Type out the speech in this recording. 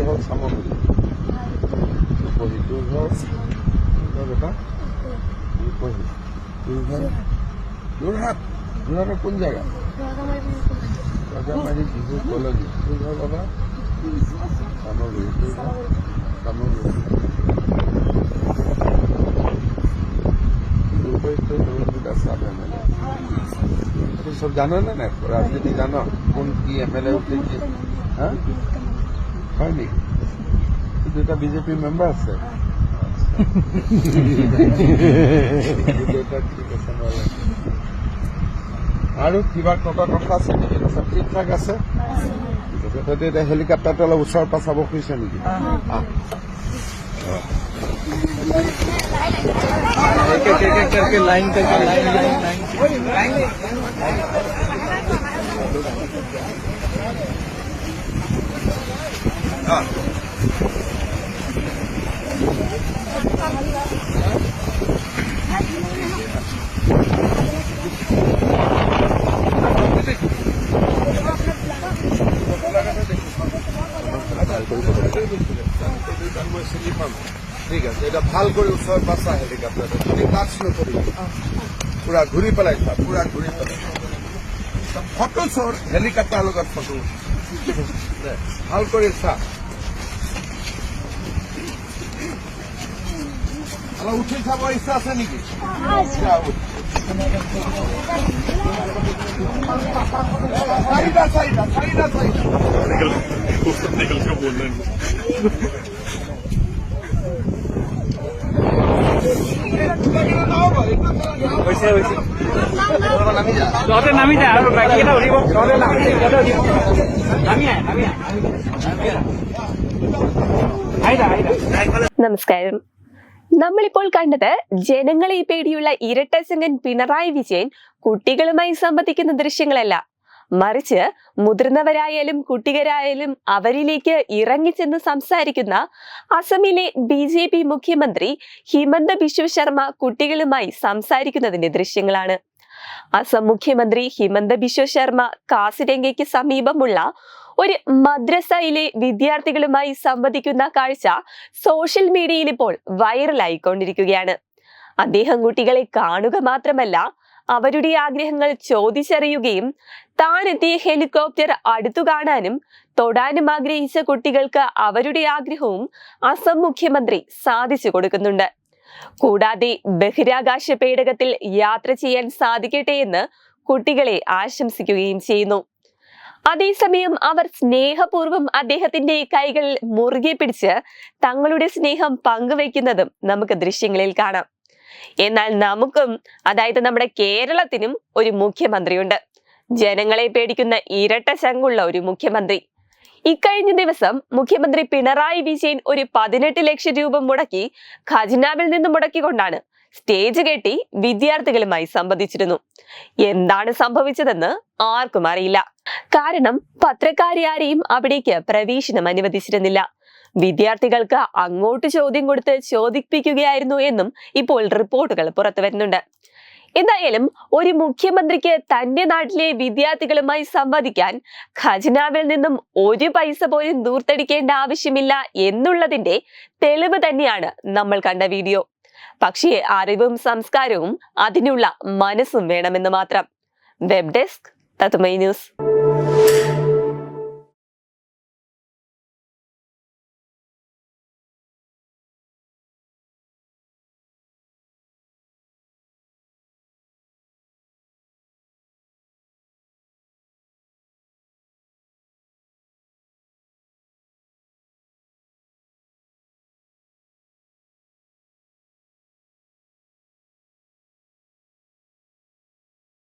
তোৰ যোৰহাট যোৰহাটৰ কোন জেগা ৰজামাৰী বিহু কলনী তোৰ বাবা? এল এ। সব জানো না? রাজনীতি জানো? কোন কি এম এল এ উঠে কি? হ্যাঁ? হয় নেকি দুটা বিজেপি মেম্বাৰ আছে। আৰু কিবা কটা কথা আছে নেকি চব ঠিক ঠাক আছে? তহঁতে এতিয়া হেলিকপ্টাৰটো অলপ ওচৰৰ পৰা চাব খুজিছ নেকি? আহ। ঠিক আছে, এটা ভালো কৰি ওচৰত বাছা হেলিকপ্টাৰটো তুমি টাচ নকৰিবা পুৰা ঘূৰি পেলাই চা পুৰা ঘূৰি পেলাই। ফটো চৰ হেলিকপ্টাৰ লগত ফটো। ভালো কৰি চা। আমরা উঠে খাবার ইচ্ছা আছে নাকি? সাইডা সাইডা সাইডা সাইডা निकल के बोल रहे হৈছে হৈছে তহঁতে নামি যা আৰু বাকী এটা উঠিব। তহঁতে নামি তহঁতে উঠিব নামি আহ নামি আহ নমস্কাৰ നമ്മളിപ്പോൾ കണ്ടത് ജനങ്ങളെ പേടിയുള്ള ഇരട്ടസംഗൻ പിണറായി വിജയൻ കുട്ടികളുമായി സംവദിക്കുന്ന ദൃശ്യങ്ങളല്ല. മറിച്ച് മുതിർന്നവരായാലും കുട്ടികരായാലും അവരിലേക്ക് ഇറങ്ങിച്ചെന്ന് സംസാരിക്കുന്ന അസമിലെ ബി ജെ പി മുഖ്യമന്ത്രി ഹിമന്ത ബിശ്വ ശർമ്മ കുട്ടികളുമായി സംസാരിക്കുന്നതിന്റെ ദൃശ്യങ്ങളാണ്. അസം മുഖ്യമന്ത്രി ഹിമന്ത ബിശ്വ ശർമ്മ കാസിരംഗയ്ക്ക് സമീപമുള്ള ഒരു മദ്രസയിലെ വിദ്യാർത്ഥികളുമായി സംവദിക്കുന്ന കാഴ്ച സോഷ്യൽ മീഡിയയിൽ ഇപ്പോൾ വൈറലായിക്കൊണ്ടിരിക്കുകയാണ് അദ്ദേഹം കുട്ടികളെ കാണുക മാത്രമല്ല അവരുടെ ആഗ്രഹങ്ങൾ ചോദിച്ചറിയുകയും താൻ എത്തിയ ഹെലികോപ്റ്റർ അടുത്തു കാണാനും തൊടാനും ആഗ്രഹിച്ച കുട്ടികൾക്ക് അവരുടെ ആഗ്രഹവും അസം മുഖ്യമന്ത്രി സാധിച്ചു കൊടുക്കുന്നുണ്ട്. കൂടാതെ ബഹിരാകാശ പേടകത്തിൽ യാത്ര ചെയ്യാൻ സാധിക്കട്ടെ എന്ന് കുട്ടികളെ ആശംസിക്കുകയും ചെയ്യുന്നു. അതേസമയം അവർ സ്നേഹപൂർവം അദ്ദേഹത്തിന്റെ കൈകൾ മുറുകെ പിടിച്ച് തങ്ങളുടെ സ്നേഹം പങ്കുവെക്കുന്നതും നമുക്ക് ദൃശ്യങ്ങളിൽ കാണാം. എന്നാൽ നമുക്കും അതായത് നമ്മുടെ കേരളത്തിനും ഒരു മുഖ്യമന്ത്രിയുണ്ട്. ജനങ്ങളെ പേടിക്കുന്ന ഇരട്ട ശങ്കുള്ള ഒരു മുഖ്യമന്ത്രി. ഇക്കഴിഞ്ഞ ദിവസം മുഖ്യമന്ത്രി പിണറായി വിജയൻ ഒരു പതിനെട്ട് ലക്ഷം രൂപ മുടക്കി ഖജനാവിൽ നിന്ന് മുടക്കിക്കൊണ്ടാണ് സ്റ്റേജ് കെട്ടി വിദ്യാർത്ഥികളുമായി സംവദിച്ചിരുന്നു. എന്താണ് സംഭവിച്ചതെന്ന് ആർക്കും അറിയില്ല. കാരണം പത്രക്കാരെ ആരെയും അവിടേക്ക് പ്രവേശനം അനുവദിച്ചിരുന്നില്ല. വിദ്യാർത്ഥികൾക്ക് അങ്ങോട്ട് ചോദ്യം കൊടുത്ത് ചോദിപ്പിക്കുകയായിരുന്നു എന്നും ഇപ്പോൾ റിപ്പോർട്ടുകൾ പുറത്തു വരുന്നുണ്ട്. എന്തായാലും ഒരു മുഖ്യമന്ത്രിക്ക് തന്റെ നാട്ടിലെ വിദ്യാർത്ഥികളുമായി സംവദിക്കാൻ ഖജനാവിൽ നിന്നും ഒരു പൈസ പോലും ദൂർത്തടിക്കേണ്ട ആവശ്യമില്ല എന്നുള്ളതിന്റെ തെളിവ് തന്നെയാണ് നമ്മൾ കണ്ട വീഡിയോ. പക്ഷേ അറിവും സംസ്കാരവും അതിനുള്ള മനസ്സും വേണമെന്ന് മാത്രം. വെബ് ഡെസ്ക് തത്തുമൈ ന്യൂസ്